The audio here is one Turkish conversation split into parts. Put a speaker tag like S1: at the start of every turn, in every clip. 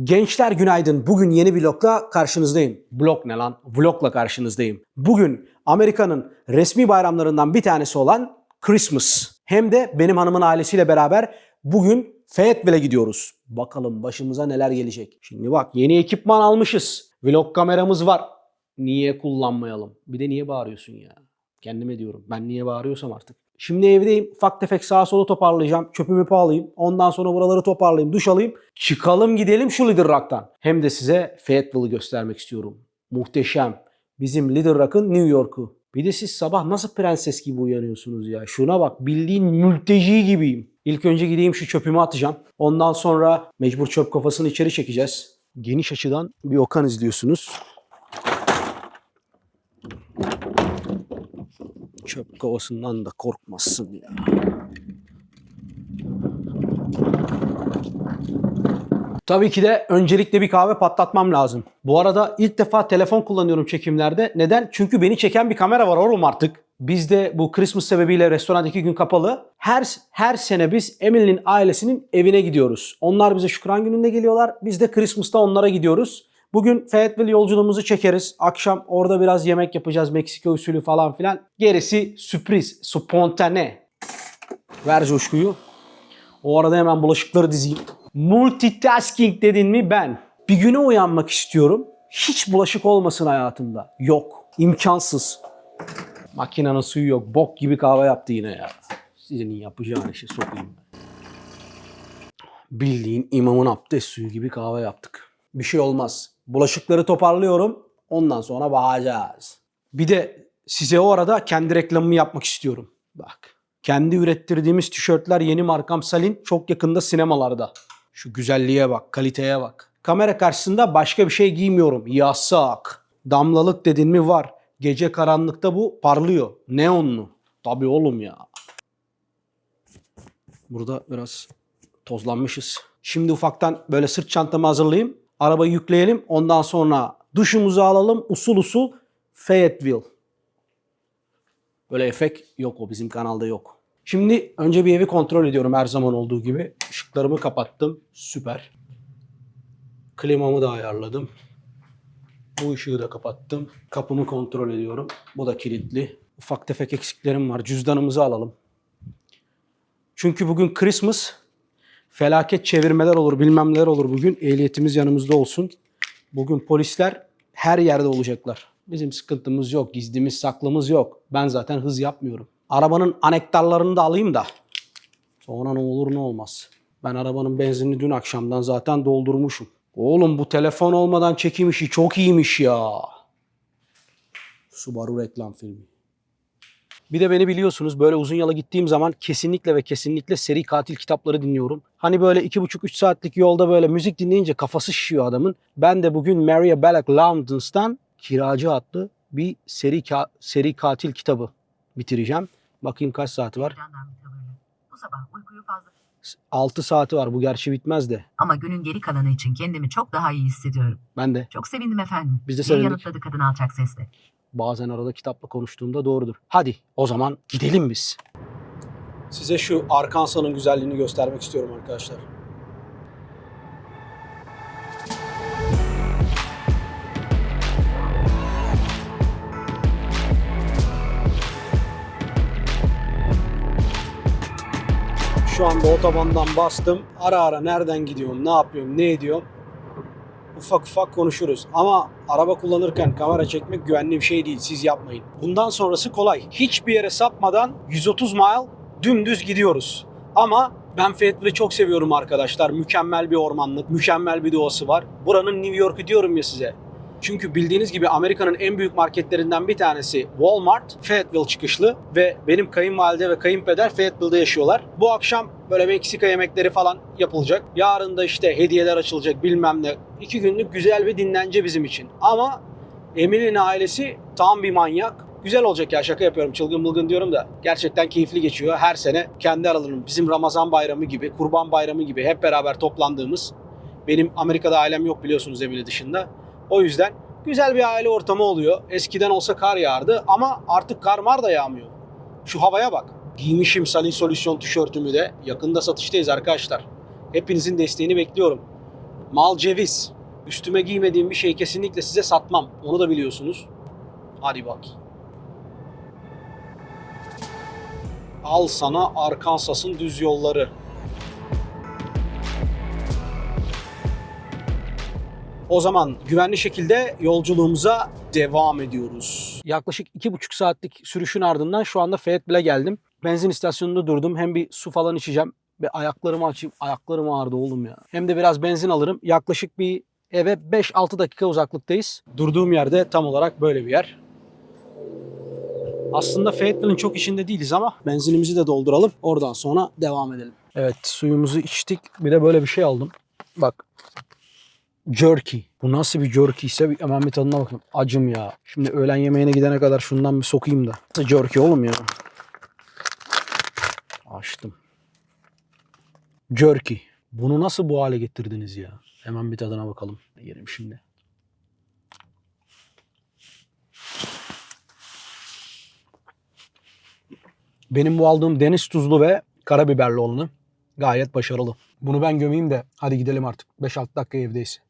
S1: Gençler günaydın. Bugün yeni vlogla karşınızdayım. Vlog ne lan? Vlogla karşınızdayım. Bugün Amerika'nın resmi bayramlarından bir tanesi olan Christmas. Hem de benim hanımın ailesiyle beraber bugün Fayetteville'e gidiyoruz. Bakalım başımıza neler gelecek. Şimdi bak yeni ekipman almışız. Vlog kameramız var. Niye kullanmayalım? Bir de niye bağırıyorsun ya? Kendime diyorum. Ben niye bağırıyorsam artık. Şimdi evdeyim. Ufak tefek sağa sola toparlayacağım. Çöpümü alayım. Ondan sonra buraları toparlayayım. Duş alayım. Çıkalım gidelim şu Little Rock'tan. Hem de size Fayetteville'ı göstermek istiyorum. Muhteşem. Bizim Little Rock'ın New York'u. Bir de siz sabah nasıl prenses gibi uyanıyorsunuz ya. Şuna bak bildiğin mülteci gibiyim. İlk önce gideyim şu çöpümü atacağım. Ondan sonra mecbur çöp kafasını içeri çekeceğiz. Geniş açıdan bir Okan izliyorsunuz. Çöp kovasından da korkmazsın ya. Tabii ki de öncelikle bir kahve patlatmam lazım. Bu arada ilk defa telefon kullanıyorum çekimlerde. Neden? Çünkü beni çeken bir kamera var oğlum artık. Biz de bu Christmas sebebiyle restoran iki gün kapalı. Her her sene biz Emily'nin ailesinin evine gidiyoruz. Onlar bize Şükran gününde geliyorlar. Biz de Christmas'ta onlara gidiyoruz. Bugün Fayetteville yolculuğumuzu çekeriz. Akşam orada biraz yemek yapacağız. Meksika usulü falan filan. Gerisi sürpriz, spontane. Ver coşkuyu. O arada hemen bulaşıkları dizeyim. Multitasking dedin mi ben. Bir güne uyanmak istiyorum. Hiç bulaşık olmasın hayatımda. Yok. İmkansız. Makinenin suyu yok. Bok gibi kahve yaptı yine ya. Sizin yapacağın işi sokayım. Bildiğin imamın abdest suyu gibi kahve yaptık. Bir şey olmaz. Bulaşıkları toparlıyorum. Ondan sonra bakacağız. Bir de size o arada kendi reklamımı yapmak istiyorum. Bak. Kendi ürettirdiğimiz tişörtler yeni markam Salin çok yakında sinemalarda. Şu güzelliğe bak, kaliteye bak. Kamera karşısında başka bir şey giymiyorum. Yasak. Damlalık dedin mi var. Gece karanlıkta bu parlıyor. Neonlu. Tabii oğlum ya. Burada biraz tozlanmışız. Şimdi ufaktan böyle sırt çantamı hazırlayayım. Arabayı yükleyelim. Ondan sonra duşumuzu alalım. Usul usul Fayetteville. Böyle efekt yok o bizim kanalda yok. Şimdi önce bir evi kontrol ediyorum her zaman olduğu gibi. Işıklarımı kapattım. Süper. Klimamı da ayarladım. Bu ışığı da kapattım. Kapımı kontrol ediyorum. Bu da kilitli. Ufak tefek eksiklerim var. Cüzdanımızı alalım. Çünkü bugün Christmas. Felaket çevirmeler olur, bilmem neler olur bugün. Ehliyetimiz yanımızda olsun. Bugün polisler her yerde olacaklar. Bizim sıkıntımız yok, gizlimiz saklımız yok. Ben zaten hız yapmıyorum. Arabanın anektarlarını da alayım da. Sonra ne olur ne olmaz. Ben arabanın benzinini dün akşamdan zaten doldurmuşum. Oğlum bu telefon olmadan çekim işi çok iyiymiş ya. Subaru reklam filmi. Bir de beni biliyorsunuz böyle uzun yola gittiğim zaman kesinlikle ve kesinlikle seri katil kitapları dinliyorum. Hani böyle iki buçuk üç saatlik yolda böyle müzik dinleyince kafası şişiyor adamın. Ben de bugün Maria Belloc Loudons'tan Kiracı adlı bir seri ka- seri katil kitabı bitireceğim. Bakayım kaç saati var?
S2: Bu sabah uykuyu fazla
S1: 6 saati var. Bu gerçi bitmez de.
S2: ama günün geri kalanı için kendimi çok daha iyi hissediyorum.
S1: Ben de
S2: Çok sevindim efendim.
S1: Biz de
S2: diye
S1: sevindik.
S2: yanıtladı kadın alçak sesle.
S1: Bazen arada kitapla konuştuğumda doğrudur. Hadi o zaman gidelim biz. Size şu Arkansas'ın güzelliğini göstermek istiyorum arkadaşlar. Şu anda otobandan bastım. Ara ara nereden gidiyorum, ne yapıyorum, ne ediyorum ufak ufak konuşuruz. Ama araba kullanırken kamera çekmek güvenli bir şey değil. Siz yapmayın. Bundan sonrası kolay. Hiçbir yere sapmadan 130 mile dümdüz gidiyoruz. Ama ben Fayetteville'i çok seviyorum arkadaşlar. Mükemmel bir ormanlık, mükemmel bir doğası var. Buranın New York'u diyorum ya size. Çünkü bildiğiniz gibi Amerika'nın en büyük marketlerinden bir tanesi Walmart, Fayetteville çıkışlı ve benim kayınvalide ve kayınpeder Fayetteville'de yaşıyorlar. Bu akşam böyle Meksika yemekleri falan yapılacak. Yarın da işte hediyeler açılacak bilmem ne. İki günlük güzel bir dinlence bizim için. Ama Emily'nin ailesi tam bir manyak. Güzel olacak ya şaka yapıyorum çılgın mılgın diyorum da gerçekten keyifli geçiyor. Her sene kendi aralarının bizim Ramazan bayramı gibi, kurban bayramı gibi hep beraber toplandığımız benim Amerika'da ailem yok biliyorsunuz Emily dışında. O yüzden güzel bir aile ortamı oluyor. Eskiden olsa kar yağardı ama artık kar mar da yağmıyor. Şu havaya bak. Giymişim Salin Solüsyon tişörtümü de. Yakında satıştayız arkadaşlar. Hepinizin desteğini bekliyorum. Mal ceviz. Üstüme giymediğim bir şey kesinlikle size satmam. Onu da biliyorsunuz. Hadi bak. Al sana Arkansas'ın düz yolları. O zaman güvenli şekilde yolculuğumuza devam ediyoruz. Yaklaşık iki buçuk saatlik sürüşün ardından şu anda Fayetteville'e geldim. Benzin istasyonunda durdum. Hem bir su falan içeceğim ve ayaklarımı açayım. Ayaklarım ağrıdı oğlum ya. Hem de biraz benzin alırım. Yaklaşık bir eve 5-6 dakika uzaklıktayız. Durduğum yerde tam olarak böyle bir yer. Aslında Fayetteville'in çok içinde değiliz ama benzinimizi de dolduralım. Oradan sonra devam edelim. Evet suyumuzu içtik. Bir de böyle bir şey aldım. Bak jerky. Bu nasıl bir jerky ise bir hemen bir tadına bakın. Acım ya. Şimdi öğlen yemeğine gidene kadar şundan bir sokayım da. Nasıl jerky oğlum ya? Açtım. Jerky. Bunu nasıl bu hale getirdiniz ya? Hemen bir tadına bakalım. Yerim şimdi. Benim bu aldığım deniz tuzlu ve karabiberli olanı gayet başarılı. Bunu ben gömeyim de hadi gidelim artık. 5-6 dakika evdeyiz.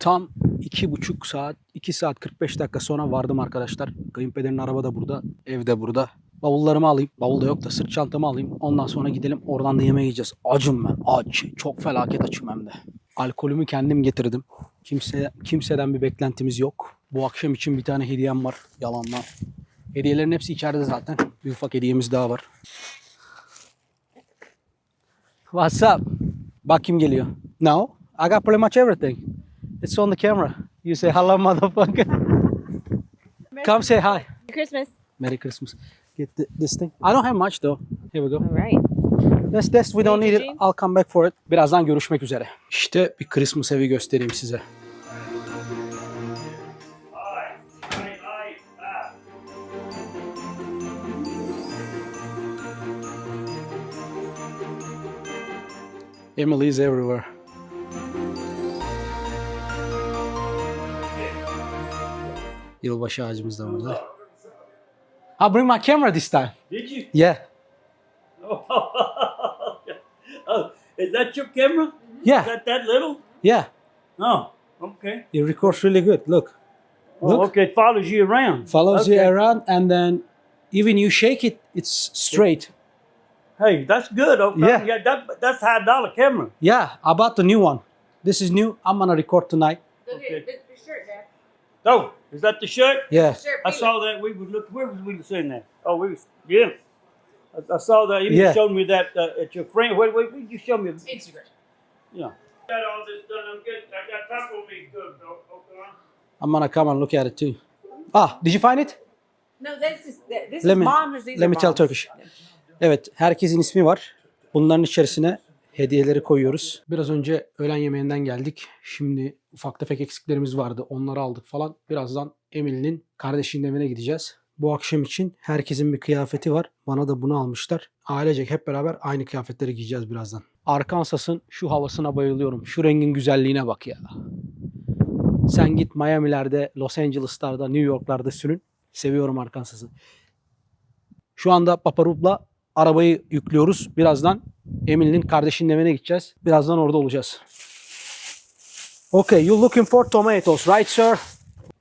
S1: Tam 2,5 saat, 2 saat 45 dakika sonra vardım arkadaşlar. Kayınpederin araba da burada, ev de burada. Bavullarımı alayım. Bavul da yok da sırt çantamı alayım. Ondan sonra gidelim oradan da yemeğe yiyeceğiz. Acım ben. Aç. Çok felaket açım hem de. Alkolümü kendim getirdim. Kimse, kimseden bir beklentimiz yok. Bu akşam için bir tane hediyem var. Yalanlar. Hediyelerin hepsi içeride zaten. Bir ufak hediyemiz daha var. What's up? Bak kim geliyor. No, I got pretty much everything. It's on the camera. You say hello, motherfucker. Come say hi.
S3: Merry Christmas.
S1: Merry Christmas. Get thi- this thing. I don't have much though. Here we go.
S3: All right.
S1: That's this. We don't need it. I'll come back for it. Birazdan görüşmek üzere. İşte bir Christmas evi göstereyim size. Emily is everywhere. Yılbaşı ağacımız da burada. I'll bring my camera this time.
S4: Did you?
S1: Yeah.
S4: oh, is that your camera? Yeah. Is
S1: Yeah.
S4: that that little?
S1: Yeah.
S4: Oh, okay.
S1: It records really good. Look.
S4: Oh, okay, it follows you around.
S1: Follows
S4: okay.
S1: you around and then even you shake it, it's straight.
S4: Hey, that's good. Okay.
S1: Yeah.
S4: yeah that, that's high dollar camera.
S1: Yeah, I bought the new one. This is new. I'm gonna record tonight.
S3: Look
S4: Okay.
S3: at the, the shirt, Dad.
S4: Oh, is that the shirt?
S1: Yeah.
S3: Shirt.
S4: I saw that. We was look. Where was we seeing that? Oh, we was. Yeah. I, I saw that. You
S1: Yeah.
S4: showed me that uh, at your friend. Wait, wait, wait. You showed me.
S3: Instagram.
S4: Yeah. Got all this done. I'm good. I got taco meat good. Okay.
S1: I'm gonna come and look at it too. Ah, did you find it?
S3: No, this is this
S1: Let
S3: is
S1: me-
S3: mom's. These
S1: let
S3: are
S1: me tell
S3: mom's.
S1: Turkish. Evet, herkesin ismi var. Bunların içerisine hediyeleri koyuyoruz. Biraz önce öğlen yemeğinden geldik. Şimdi ufak tefek eksiklerimiz vardı. Onları aldık falan. Birazdan Emily'nin kardeşinin evine gideceğiz. Bu akşam için herkesin bir kıyafeti var. Bana da bunu almışlar. Ailecek hep beraber aynı kıyafetleri giyeceğiz birazdan. Arkansas'ın şu havasına bayılıyorum. Şu rengin güzelliğine bak ya. Sen git Miami'lerde, Los Angeles'larda, New York'larda sürün. Seviyorum Arkansas'ı. Şu anda Paparup'la arabayı yüklüyoruz. Birazdan Emily'nin kardeşinin evine gideceğiz. Birazdan orada olacağız. Okay, you're looking for tomatoes, right sir?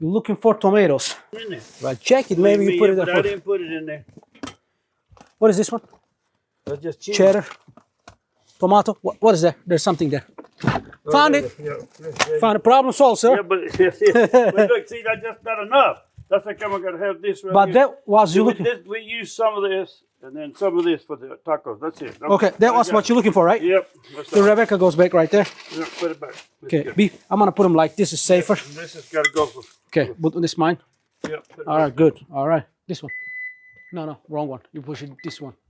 S1: You're looking for tomatoes.
S4: There.
S1: Right, check it. Maybe you put it there
S4: I didn't put it in there.
S1: What is this one?
S4: That's just cheese.
S1: Cheddar. Tomato. What, what is that? There's something there. Found it.
S4: Yeah, yeah,
S1: Found it. Problem solved, sir.
S4: Yeah, but, but look, see, that's just not enough. That's like I'm gonna have this right
S1: But
S4: here.
S1: that was you looking.
S4: this, we use some of this and then some of this for the tacos. That's it.
S1: Okay, that was what you're looking for, right?
S4: Yep. That's
S1: The
S4: all.
S1: Rebecca goes back right there.
S4: Yeah, put it back. That's
S1: Okay,
S4: good.
S1: B. I'm gonna put them like this is safer.
S4: And this has got to go for.
S1: Okay, but this mine.
S4: Yep. put it
S1: All good. All right, this one. No, no, wrong one. You push it this one.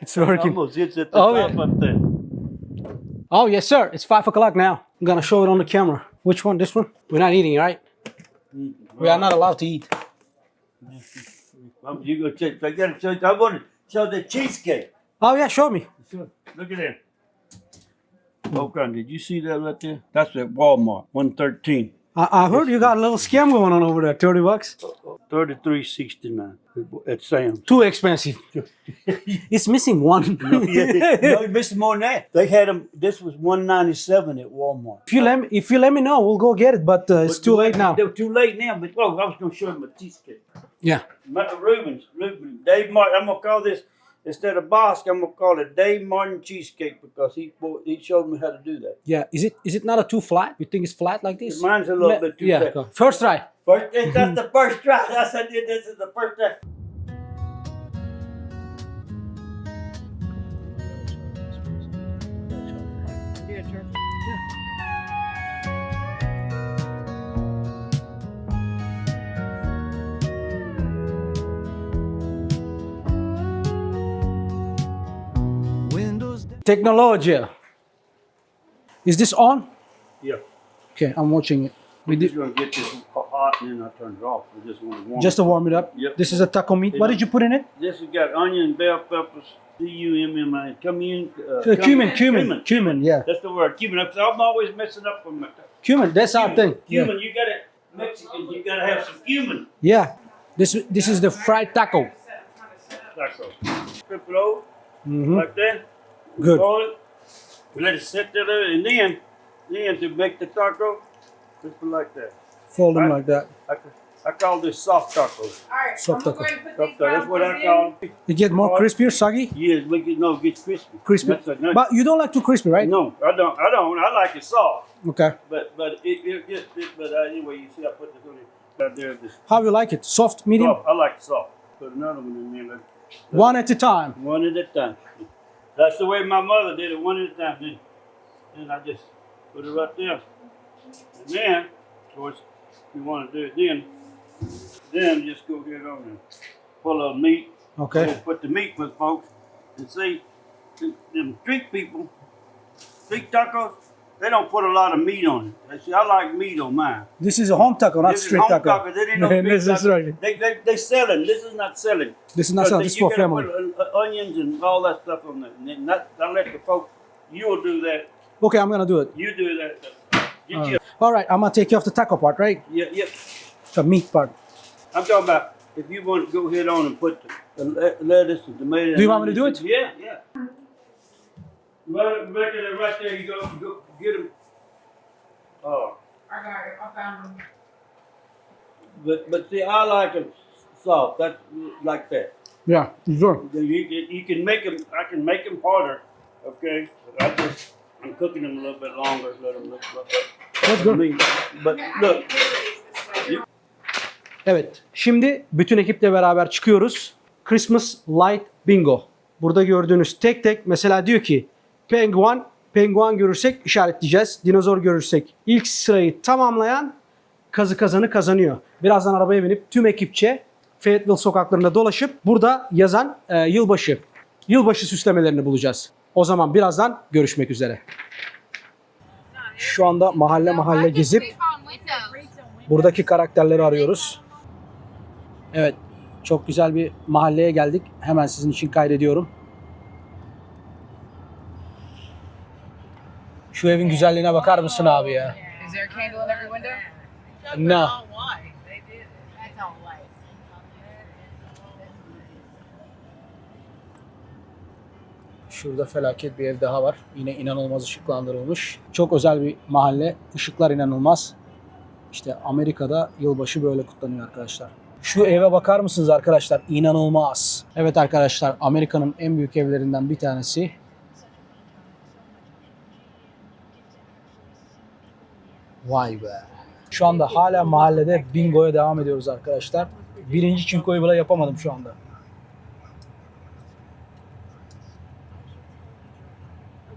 S1: It's working.
S4: Almost hits at the
S1: Oh,
S4: top
S1: yeah.
S4: up there.
S1: Oh yes, sir. It's five o'clock now. I'm gonna show it on the camera. Which one? This one? We're not eating, right? We are not allowed to eat.
S4: Um, you go check. I got to show. I want to show the cheesecake.
S1: Oh yeah, show me.
S4: Look at that. Okay, did you see that right there? That's at Walmart, one thirteen.
S1: I, I heard you got a little scam going on over there. 30 bucks.
S4: Thirty-three sixty-nine at Sam's.
S1: Too expensive. it's missing one.
S4: yeah, no, you missed more than that. They had them. This was one ninety-seven at Walmart.
S1: If you let me, if you let me know, we'll go get it. But uh, it's
S4: But
S1: too late now.
S4: They're too late now. But oh, I was gonna show them a cheesecake.
S1: Yeah.
S4: Rubens, Rubens, Dave Martin. I'm gonna call this instead of Bosque. I'm gonna call it Dave Martin cheesecake because he he showed me how to do that.
S1: Yeah. Is it is it not a too flat? You think it's flat like this?
S4: Mine's a little
S1: Le-
S4: bit too
S1: yeah.
S4: fat.
S1: go. First try.
S4: First, that's the first try. I said this is the first try.
S1: Technology. Is this on?
S4: Yeah.
S1: Okay, I'm watching it. We
S4: We're just
S1: did
S4: gonna get this hot and then I turn it off. We just want to warm.
S1: just to
S4: it.
S1: warm it up.
S4: Yep.
S1: This is a taco meat. What did you put in it?
S4: This has got onion, bell peppers, C U M M I, cumin, uh,
S1: Uh, cumin, cumin, cumin. Yeah,
S4: That's the word, cumin. I'm always messing up from it.
S1: cumin. That's our thing. Yeah.
S4: Cumin, you gotta Mexican. You gotta have some cumin.
S1: yeah. This this is the fried taco.
S4: Taco. Flip it over
S1: hmm
S4: like that.
S1: Good.
S4: Roll it. Let it sit there, and then, then to make the taco, flip it like that.
S1: Fold them
S4: Right.
S1: like that.
S4: I, ca- I call this soft tacos.
S3: All right,
S1: Soft
S3: I'm gonna
S1: taco.
S3: ahead and put
S4: Soft
S3: these
S4: taco. That's what I
S3: brown
S4: call it.
S1: You get more
S4: Right.
S1: crispier, soggy,
S4: Yes, make it no, it gets crispy.
S1: crispy.
S4: That's a nut.
S1: But you don't like too crispy, right?
S4: No, I don't. I don't. I like it soft.
S1: Okay.
S4: But but it it, it, it but uh, anyway, you see, I put this on it right there. This
S1: How you like it? Soft, medium,
S4: soft. I like it soft. Put another one in there. like,
S1: one at a time.
S4: One at a time. That's the way my mother did it. One at a time. Then, then I just put it right there. And then, of course, if you want to do it, then then just go get on and pull a meat.
S1: Okay.
S4: Just put the meat with folks and see them- street people, street tacos. They don't put a lot of meat on it. See, I like meat on mine.
S1: This is a home taco, not
S4: This is
S1: street
S4: home
S1: taco.
S4: taco. They didn't know
S1: this
S4: street
S1: is
S4: taco.
S1: right.
S4: They, they, they selling. This is not selling.
S1: This is not selling. This is for family.
S4: Uh, uh, onions and all that stuff on there. And then not, I let the folks. You'll do that.
S1: Okay, I'm gonna do it.
S4: You do that. Get
S1: All
S4: your.
S1: All right, I'm gonna take you off the taco part, right?
S4: yeah, yeah.
S1: The meat part.
S4: I'm talking about if you want to go ahead on and put the, the le- lettuce and tomato.
S1: Do you want me to do it?
S4: Yeah, yeah. Right, right there, right there. You go, you go get them. Oh,
S3: I got it. I found them.
S4: but but see, I like them soft. That's like that.
S1: Yeah, sure.
S4: You, you, you can make them. I can make them harder. Okay, I just I'm cooking them a little bit longer. Let them look. look
S1: That's good.
S4: meat. But look,
S1: Evet, şimdi bütün ekiple beraber çıkıyoruz. Christmas Light Bingo. Burada gördüğünüz tek tek mesela diyor ki penguan, penguan görürsek işaretleyeceğiz. Dinozor görürsek ilk sırayı tamamlayan kazı kazanı kazanıyor. Birazdan arabaya binip tüm ekipçe Fayetteville sokaklarında dolaşıp burada yazan e, yılbaşı, yılbaşı süslemelerini bulacağız. O zaman birazdan görüşmek üzere. Şu anda mahalle mahalle gezip buradaki karakterleri arıyoruz. Evet. Çok güzel bir mahalleye geldik. Hemen sizin için kaydediyorum. Şu evin güzelliğine bakar mısın abi ya? No.
S5: That's all white.
S1: Şurada felaket bir ev daha var. Yine inanılmaz ışıklandırılmış. Çok özel bir mahalle. Işıklar inanılmaz. İşte Amerika'da yılbaşı böyle kutlanıyor arkadaşlar. Şu eve bakar mısınız arkadaşlar? İnanılmaz. Evet arkadaşlar Amerika'nın en büyük evlerinden bir tanesi. Vay be. Şu anda hala mahallede bingoya devam ediyoruz arkadaşlar. Birinci çinkoyu bile yapamadım şu anda.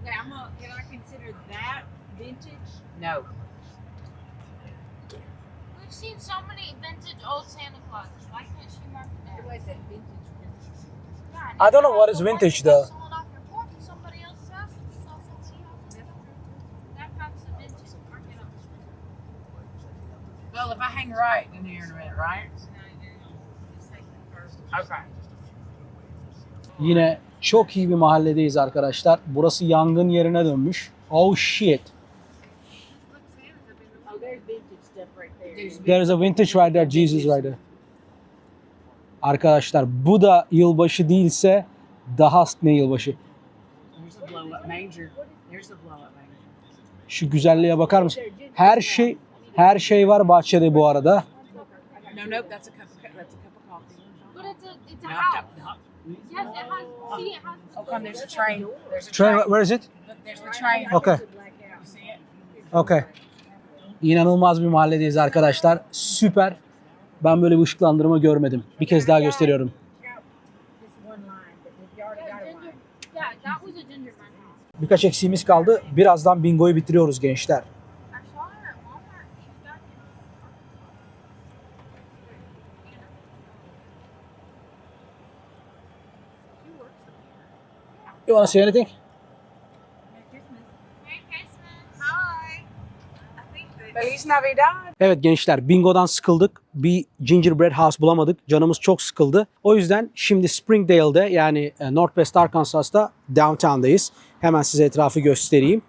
S3: Okay, I'm gonna. Can I consider that vintage?
S5: No.
S6: We've seen so many vintage old Santa Clauses. Why can't she mark it down?
S3: What is that vintage?
S6: Yeah,
S1: I don't know what is vintage, though.
S5: Well, if I hang right in here in a minute, right? Okay.
S1: Yine çok iyi bir mahalledeyiz arkadaşlar. Burası yangın yerine dönmüş. Oh shit.
S3: Oh, there's
S1: a vintage right there, Jesus right there. Arkadaşlar bu da yılbaşı değilse daha ne yılbaşı? Şu güzelliğe bakar mısın? Her şey her şey var bahçede bu arada.
S5: Oh, train.
S1: Where is it?
S5: Look, there's the train.
S1: Okay. Okay. İnanılmaz bir mahalledeyiz arkadaşlar. Süper. Ben böyle bir ışıklandırma görmedim. Bir kez daha gösteriyorum. Birkaç eksiğimiz kaldı. Birazdan bingoyu bitiriyoruz gençler.
S6: I saw her at Walmart. She's back in. She works there.
S1: You wanna say anything?
S6: Merry Christmas. Hi.
S5: Feliz Navidad.
S1: Evet gençler bingodan sıkıldık. Bir gingerbread house bulamadık. Canımız çok sıkıldı. O yüzden şimdi Springdale'de yani e, Northwest Arkansas'ta downtown'dayız. Hemen size etrafı göstereyim.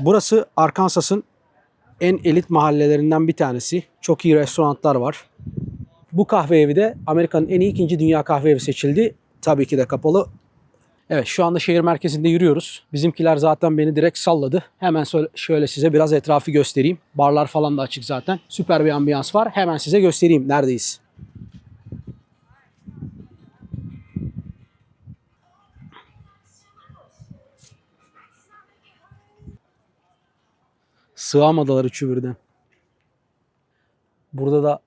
S1: Burası Arkansas'ın en elit mahallelerinden bir tanesi. Çok iyi restoranlar var. Bu kahve evi de Amerika'nın en iyi ikinci dünya kahve evi seçildi. Tabii ki de kapalı. Evet şu anda şehir merkezinde yürüyoruz. Bizimkiler zaten beni direkt salladı. Hemen şöyle size biraz etrafı göstereyim. Barlar falan da açık zaten. Süper bir ambiyans var. Hemen size göstereyim neredeyiz. Sığamadılar üçü birden. Burada da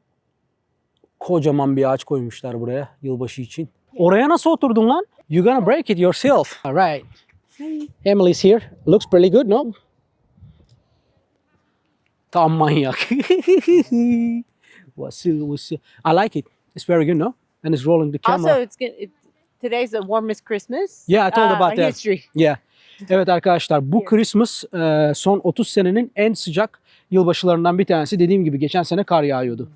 S1: kocaman bir ağaç koymuşlar buraya yılbaşı için. Oraya nasıl oturdun lan? You gonna break it yourself. Alright. Emily's here. Looks pretty good, no? Tam manyak. I like it. It's very good, no? And it's rolling the camera.
S7: Also, it's good. It, today's the warmest Christmas.
S1: Yeah, I told
S7: uh,
S1: about that.
S7: History.
S1: Yeah. Evet arkadaşlar bu Christmas e, son 30 senenin en sıcak yılbaşılarından bir tanesi. Dediğim gibi geçen sene kar yağıyordu.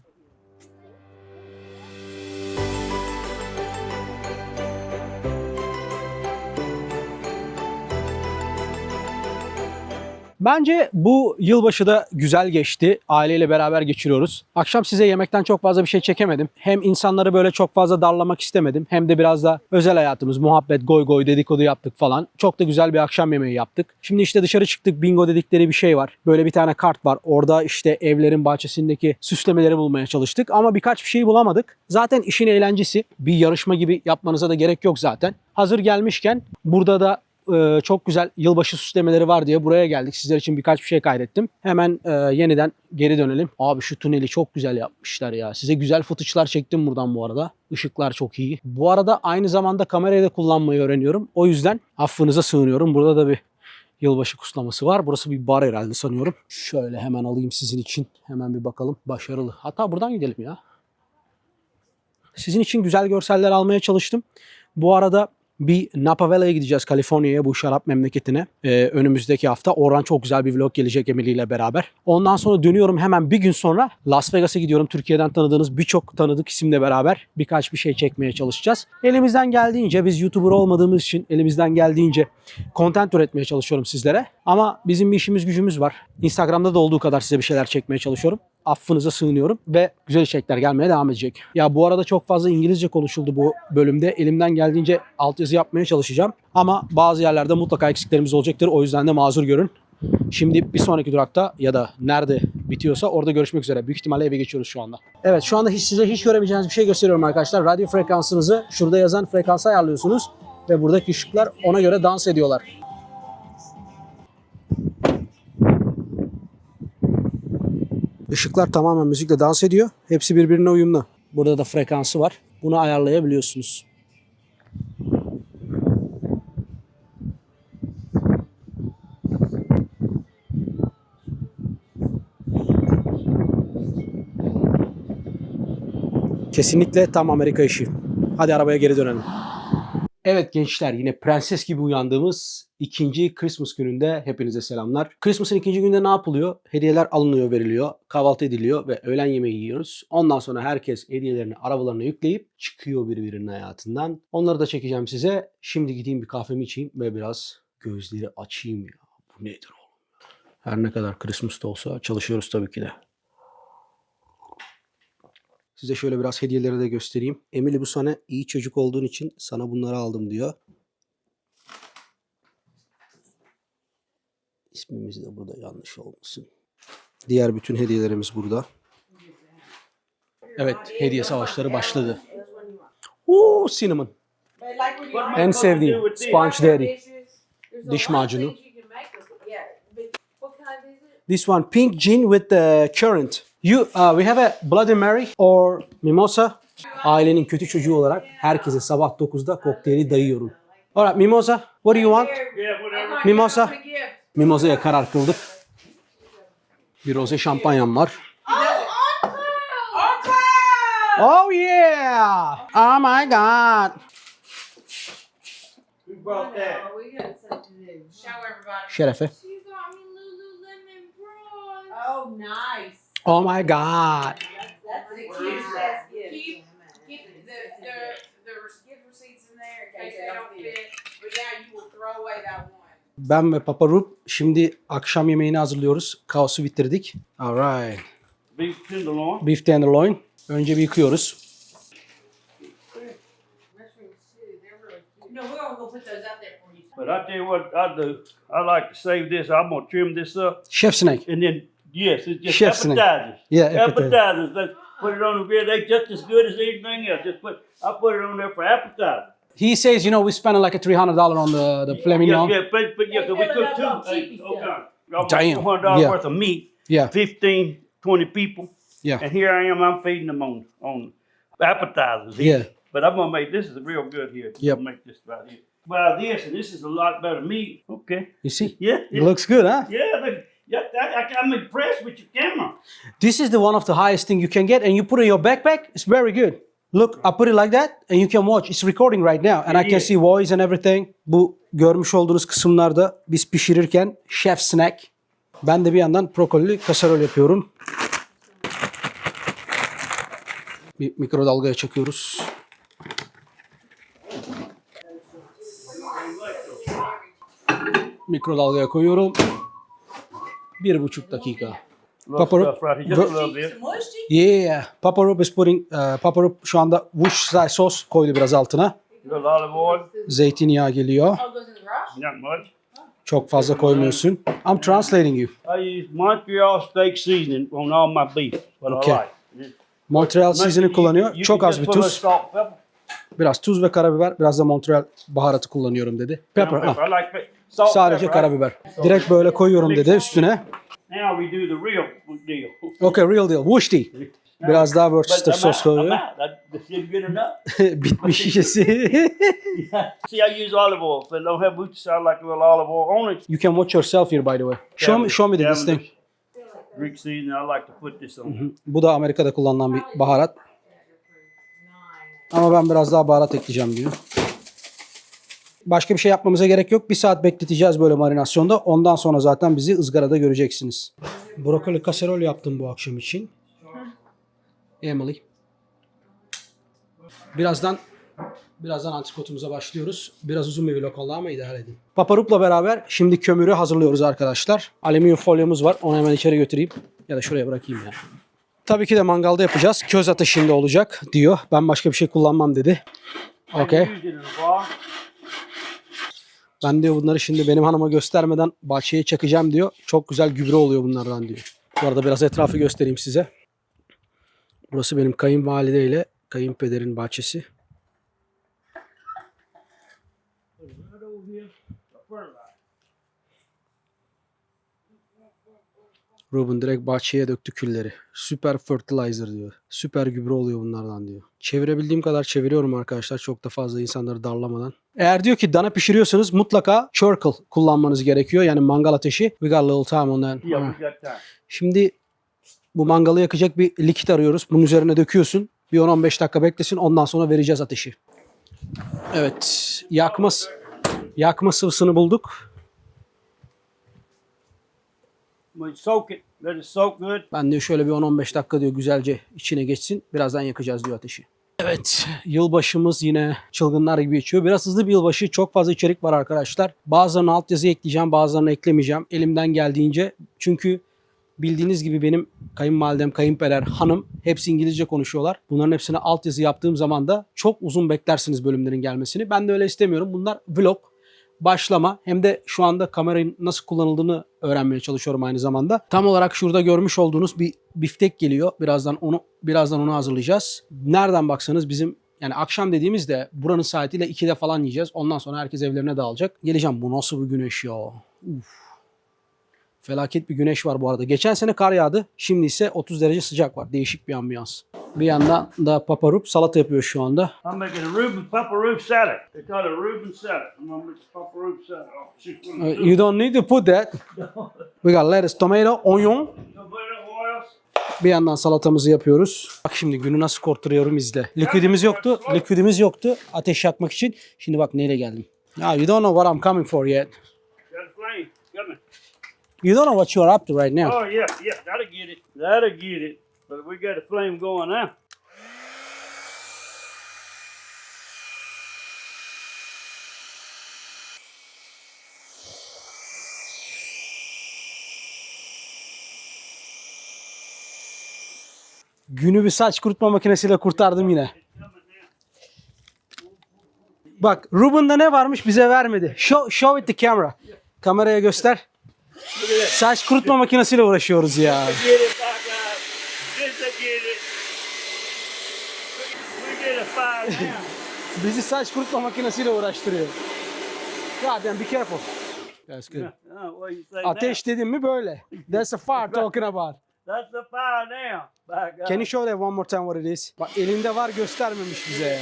S1: Bence bu yılbaşı da güzel geçti. Aileyle beraber geçiriyoruz. Akşam size yemekten çok fazla bir şey çekemedim. Hem insanları böyle çok fazla darlamak istemedim. Hem de biraz da özel hayatımız, muhabbet, goy goy, dedikodu yaptık falan. Çok da güzel bir akşam yemeği yaptık. Şimdi işte dışarı çıktık. Bingo dedikleri bir şey var. Böyle bir tane kart var. Orada işte evlerin bahçesindeki süslemeleri bulmaya çalıştık. Ama birkaç bir şey bulamadık. Zaten işin eğlencesi. Bir yarışma gibi yapmanıza da gerek yok zaten. Hazır gelmişken burada da e, çok güzel yılbaşı süslemeleri var diye buraya geldik. Sizler için birkaç bir şey kaydettim. Hemen e, yeniden geri dönelim. Abi şu tüneli çok güzel yapmışlar ya. Size güzel footage'lar çektim buradan bu arada. Işıklar çok iyi. Bu arada aynı zamanda kamerayı da kullanmayı öğreniyorum. O yüzden affınıza sığınıyorum. Burada da bir yılbaşı kuslaması var. Burası bir bar herhalde sanıyorum. Şöyle hemen alayım sizin için. Hemen bir bakalım. Başarılı. Hatta buradan gidelim ya. Sizin için güzel görseller almaya çalıştım. Bu arada bir Napa gideceğiz Kaliforniya'ya bu şarap memleketine Ee, önümüzdeki hafta. Oradan çok güzel bir vlog gelecek Emily ile beraber. Ondan sonra dönüyorum hemen bir gün sonra Las Vegas'a gidiyorum. Türkiye'den tanıdığınız birçok tanıdık isimle beraber birkaç bir şey çekmeye çalışacağız. Elimizden geldiğince biz YouTuber olmadığımız için elimizden geldiğince content üretmeye çalışıyorum sizlere. Ama bizim bir işimiz gücümüz var. Instagram'da da olduğu kadar size bir şeyler çekmeye çalışıyorum affınıza sığınıyorum ve güzel içerikler gelmeye devam edecek. Ya bu arada çok fazla İngilizce konuşuldu bu bölümde. Elimden geldiğince altyazı yapmaya çalışacağım. Ama bazı yerlerde mutlaka eksiklerimiz olacaktır. O yüzden de mazur görün. Şimdi bir sonraki durakta ya da nerede bitiyorsa orada görüşmek üzere. Büyük ihtimalle eve geçiyoruz şu anda. Evet şu anda hiç size hiç göremeyeceğiniz bir şey gösteriyorum arkadaşlar. Radyo frekansınızı şurada yazan frekansa ayarlıyorsunuz. Ve buradaki ışıklar ona göre dans ediyorlar. Işıklar tamamen müzikle dans ediyor. Hepsi birbirine uyumlu. Burada da frekansı var. Bunu ayarlayabiliyorsunuz. Kesinlikle tam Amerika işi. Hadi arabaya geri dönelim. Evet gençler yine prenses gibi uyandığımız ikinci Christmas gününde hepinize selamlar. Christmas'ın ikinci gününde ne yapılıyor? Hediyeler alınıyor, veriliyor, kahvaltı ediliyor ve öğlen yemeği yiyoruz. Ondan sonra herkes hediyelerini arabalarına yükleyip çıkıyor birbirinin hayatından. Onları da çekeceğim size. Şimdi gideyim bir kahvemi içeyim ve biraz gözleri açayım ya. Bu nedir oğlum? Her ne kadar Christmas'ta olsa çalışıyoruz tabii ki de. Size şöyle biraz hediyeleri de göstereyim. Emily bu sene iyi çocuk olduğun için sana bunları aldım diyor. İsmimiz de burada yanlış olmasın. Diğer bütün hediyelerimiz burada. Evet, hediye savaşları başladı. Oo, cinnamon. En sevdiğim Sponge Daddy. Diş macunu. This one, pink gin with the currant. You, uh, we have a Bloody Mary or mimosa. Ailenin kötü çocuğu olarak herkese sabah 9'da kokteyli dayıyorum. Alright, mimosa. What do you want? Mimosa. Mimosa'ya karar kıldık. Bir roze şampanyam var. Oh yeah! Oh my god!
S4: Who brought that?
S3: Show everybody.
S1: Şerefe.
S6: You got me Lululemon bras.
S3: Oh, nice.
S1: Oh my god!
S3: That's the cutest ass gift. Keep, keep the, the, the gift receipts in there in case they don't fit. But now you will throw away that one.
S1: Ben ve Papa Rup şimdi akşam yemeğini hazırlıyoruz. Kaosu bitirdik. Alright.
S4: Beef tenderloin.
S1: Beef tenderloin. Önce bir yıkıyoruz.
S3: No, we're gonna go put those out there for you.
S4: But I tell you what I do. I like to save this. I'm gonna trim this up,
S1: Chef Snake.
S4: and then yes, it's just
S1: Chef's name.
S4: appetizers.
S1: Yeah, appetizer.
S4: appetizers. Let's put it on the grill. They just as good as anything else. Just put. I put it on there for appetizer.
S1: He says, you know, we spent like a $300 on the, the filet
S4: Yeah,
S1: mignon.
S4: yeah, but, but yeah,
S3: They
S4: 'cause we
S3: fill it
S4: cook two.
S3: on
S4: okay.
S3: stuff.
S4: Almost
S1: Damn.
S4: $400
S1: Yeah.
S4: worth of meat.
S1: Yeah.
S4: 15, 20 people.
S1: Yeah.
S4: And here I am, I'm feeding them on, on appetizers.
S1: Yeah.
S4: But I'm gonna make, this is real good here.
S1: Yep.
S4: I'm gonna make this right here. Well, this, and this is a lot better meat. Okay.
S1: You see?
S4: Yeah.
S1: It
S4: Yeah.
S1: looks good, huh?
S4: yeah, look, yeah I, I'm impressed with your camera.
S1: This is the one of the highest thing you can get and you put in your backpack. It's very good. Look, I put it like that and you can watch. It's recording right now and I can see voice and everything. Bu görmüş olduğunuz kısımlarda biz pişirirken chef snack. Ben de bir yandan brokoli kasarol yapıyorum. Bir mikrodalgaya çekiyoruz. Mikrodalgaya koyuyorum. Bir buçuk dakika.
S4: Little
S1: Pepper-
S4: stuff right here, just a
S1: Bro-
S4: little bit.
S1: Yeah. Papa Rup is putting, uh, Papa Rup şu anda Worcestershire sos koydu biraz altına. Zeytinyağı geliyor.
S3: Oh.
S1: Çok fazla koymuyorsun. I'm translating you.
S4: I use Montreal steak seasoning on all my beef. What
S1: Okay. Montreal seasoning kullanıyor. Çok az bir tuz. Biraz tuz ve karabiber. Biraz da Montreal baharatı kullanıyorum dedi. Pepper. Ah. Sadece karabiber. Direkt böyle koyuyorum dedi üstüne.
S4: Now we do the real deal.
S1: Okay, real deal. Worcester. Biraz daha Worcester sos koyuyor. Bitmiş şişesi.
S4: See, I use olive oil. If I don't have Worcestershire, I like a little olive oil on it.
S1: you can watch yourself here by the way. Show me, show me this thing.
S4: Greek seasoning, I like to put this on.
S1: Bu da Amerika'da kullanılan bir baharat. Ama ben biraz daha baharat ekleyeceğim diyor. Başka bir şey yapmamıza gerek yok. Bir saat bekleteceğiz böyle marinasyonda. Ondan sonra zaten bizi ızgarada göreceksiniz. Brokoli kaserol yaptım bu akşam için. Emily. Birazdan birazdan antrikotumuza başlıyoruz. Biraz uzun bir vlog oldu ama idare edin. Paparup'la beraber şimdi kömürü hazırlıyoruz arkadaşlar. Alüminyum folyomuz var. Onu hemen içeri götüreyim. Ya da şuraya bırakayım ya. Tabii ki de mangalda yapacağız. Köz ateşinde olacak diyor. Ben başka bir şey kullanmam dedi. Okey.
S4: Use it in a bar.
S1: Ben diyor bunları şimdi benim hanıma göstermeden bahçeye çakacağım diyor. Çok güzel gübre oluyor bunlardan diyor. Bu arada biraz etrafı göstereyim size. Burası benim kayınvalide ile kayınpederin bahçesi. Ruben direkt bahçeye döktü külleri. Süper fertilizer diyor. Süper gübre oluyor bunlardan diyor. Çevirebildiğim kadar çeviriyorum arkadaşlar. Çok da fazla insanları darlamadan. Eğer diyor ki dana pişiriyorsanız mutlaka charcoal kullanmanız gerekiyor. Yani mangal ateşi. We got a little time on that.
S4: Time.
S1: Şimdi bu mangalı yakacak bir likit arıyoruz. Bunun üzerine döküyorsun. Bir 10-15 dakika beklesin. Ondan sonra vereceğiz ateşi. Evet. Yakma, yakma sıvısını bulduk. Ben diyor şöyle bir 10-15 dakika diyor güzelce içine geçsin. Birazdan yakacağız diyor ateşi. Evet, yılbaşımız yine çılgınlar gibi geçiyor. Biraz hızlı bir yılbaşı, çok fazla içerik var arkadaşlar. Bazılarını altyazı ekleyeceğim, bazılarını eklemeyeceğim. Elimden geldiğince. Çünkü bildiğiniz gibi benim kayınvalidem, kayınpeder, hanım hepsi İngilizce konuşuyorlar. Bunların hepsine altyazı yaptığım zaman da çok uzun beklersiniz bölümlerin gelmesini. Ben de öyle istemiyorum. Bunlar vlog, başlama hem de şu anda kameranın nasıl kullanıldığını öğrenmeye çalışıyorum aynı zamanda. Tam olarak şurada görmüş olduğunuz bir biftek geliyor. Birazdan onu birazdan onu hazırlayacağız. Nereden baksanız bizim yani akşam dediğimizde buranın saatiyle 2'de falan yiyeceğiz. Ondan sonra herkes evlerine dağılacak. Geleceğim bu nasıl bir güneş ya. Uf. Felaket bir güneş var bu arada. Geçen sene kar yağdı. Şimdi ise 30 derece sıcak var. Değişik bir ambiyans. Bir yandan da paparup salata yapıyor şu anda.
S4: I'm making a Reuben Papa Rube salad. They call it Reuben salad. I'm gonna make Papa Rube salad. Oh, shoot,
S1: Uh? You don't need to put that. We got lettuce, tomato, onion. Bir yandan salatamızı yapıyoruz. Bak şimdi günü nasıl kurtarıyorum izle. Likvidimiz yoktu. Likvidimiz yoktu ateş yakmak için. Şimdi bak neyle geldim. Ya you don't know what I'm coming for yet.
S4: Got a flame. Got me.
S1: You don't know what you are up to right now.
S4: Oh yeah, yeah, that'll get it. That'll get it. But we got a flame going now.
S1: Günü bir saç kurutma makinesiyle kurtardım yine. Bak Ruben'da ne varmış bize vermedi. Show, show it the camera. Kameraya göster. Saç kurutma makinesiyle uğraşıyoruz ya. Bizi saç kurutma makinesiyle uğraştırıyor. God damn, be careful. That's good.
S4: What you say
S1: Ateş dedim mi böyle. That's a fire talking about.
S4: That's the fire now.
S1: Can you show that one more time what it is? Bak elinde var göstermemiş bize ya.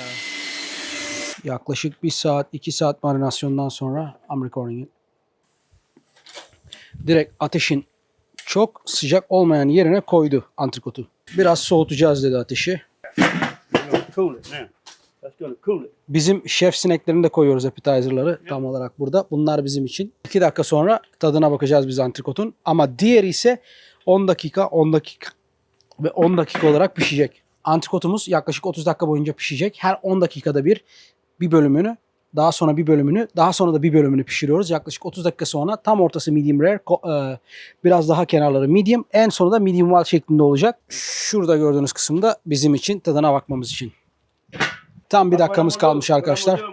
S1: Yaklaşık bir saat, iki saat marinasyondan sonra I'm recording it. Direkt ateşin çok sıcak olmayan yerine koydu antrikotu. Biraz soğutacağız dedi ateşi. Bizim şef sineklerini de koyuyoruz appetizer'ları tam olarak burada. Bunlar bizim için. 2 dakika sonra tadına bakacağız biz antrikotun. Ama diğeri ise 10 dakika, 10 dakika ve 10 dakika olarak pişecek. Antrikotumuz yaklaşık 30 dakika boyunca pişecek. Her 10 dakikada bir bir bölümünü, daha sonra bir bölümünü, daha sonra da bir bölümünü pişiriyoruz. Yaklaşık 30 dakika sonra tam ortası medium rare, e, biraz daha kenarları medium, en sonunda medium well şeklinde olacak. Şurada gördüğünüz kısımda bizim için tadına bakmamız için. Tam bir dakikamız kalmış arkadaşlar.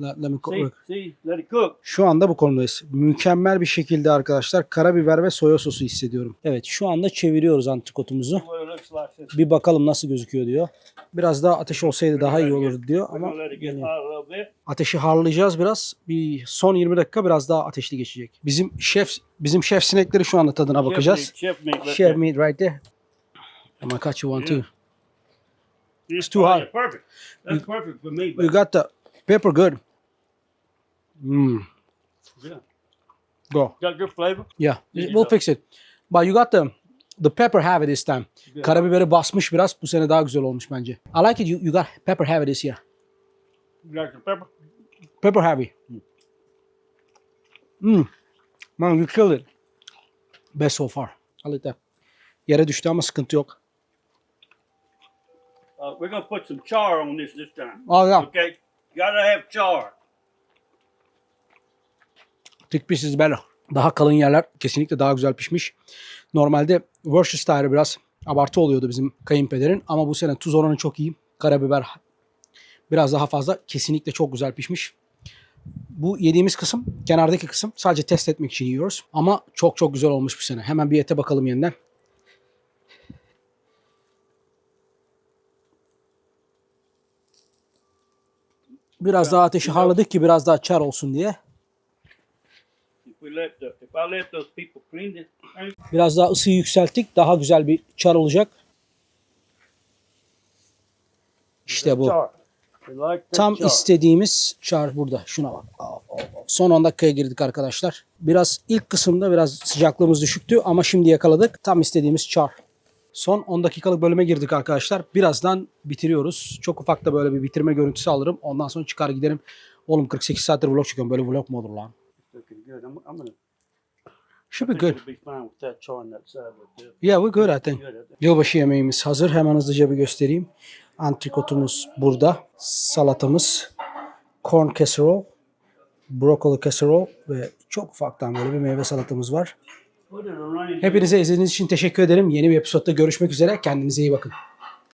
S1: Let, let me
S4: See,
S1: cook.
S4: see, let it cook.
S1: Şu anda bu konudayız. Mükemmel bir şekilde arkadaşlar karabiber ve soya sosu hissediyorum. Evet şu anda çeviriyoruz antrikotumuzu. Bir bakalım nasıl gözüküyor diyor. Biraz daha ateş olsaydı daha iyi olurdu diyor ama yani ateşi harlayacağız biraz. Bir son 20 dakika biraz daha ateşli geçecek. Bizim şef bizim şef sinekleri şu anda tadına bakacağız.
S4: Chef meat, chef meat.
S1: Chef meat right there. Gonna cut you one too.
S4: It's
S1: too hot.
S4: Perfect. That's perfect for me.
S1: You got the pepper good. Mm.
S4: Yeah.
S1: Go.
S4: got good flavor.
S1: Yeah, we'll fix it. But you got the the pepper heavy this time.
S4: Good.
S1: Karabiberi basmış biraz. Bu sene daha güzel olmuş bence. I like it. You, you got pepper heavy this year.
S4: You like the pepper?
S1: Pepper heavy. Mm. Man you killed it. Best so far. I'll eat that. Yere düştü ama sıkıntı yok.
S4: Uh, we're gonna put some char on this this time.
S1: Oh yeah.
S4: Okay, gotta have char.
S1: Thick pieces better. Daha kalın yerler kesinlikle daha güzel pişmiş. Normalde Worcestershire biraz abartı oluyordu bizim kayınpederin ama bu sene tuz oranı çok iyi. Karabiber biraz daha fazla. Kesinlikle çok güzel pişmiş. Bu yediğimiz kısım, kenardaki kısım sadece test etmek için yiyoruz. Ama çok çok güzel olmuş bu sene. Hemen bir ete bakalım yeniden. Biraz daha ateşi harladık ki biraz daha çar olsun diye.
S4: If we let the, if I let those people clean this thing,
S1: Biraz daha ısıyı yükselttik. Daha güzel bir çar olacak. İşte bu.
S4: char. We like the
S1: Tam istediğimiz çar burada. Şuna bak. Son 10 dakikaya girdik arkadaşlar. Biraz ilk kısımda biraz sıcaklığımız düşüktü ama şimdi yakaladık. Tam istediğimiz çar. Son 10 dakikalık bölüme girdik arkadaşlar. Birazdan bitiriyoruz. Çok ufak da böyle bir bitirme görüntüsü alırım. Ondan sonra çıkar giderim. Oğlum 48 saattir vlog çekiyorum. Böyle vlog mu olur lan?
S4: Looking good. I'm, I'm gonna
S1: Should be
S4: I
S1: good.
S4: it'll be fine with that charring that side.
S1: Yeah, we're good I think.
S4: Good, I think.
S1: Yılbaşı yemeğimiz hazır. Hemen hızlıca bir göstereyim. Antrikotumuz burada. Salatamız, corn casserole, broccoli casserole ve çok ufaktan böyle bir meyve salatamız var.
S4: Rain.
S1: Hepinize izlediğiniz için teşekkür ederim. Yeni bir episodda görüşmek üzere. Kendinize iyi bakın.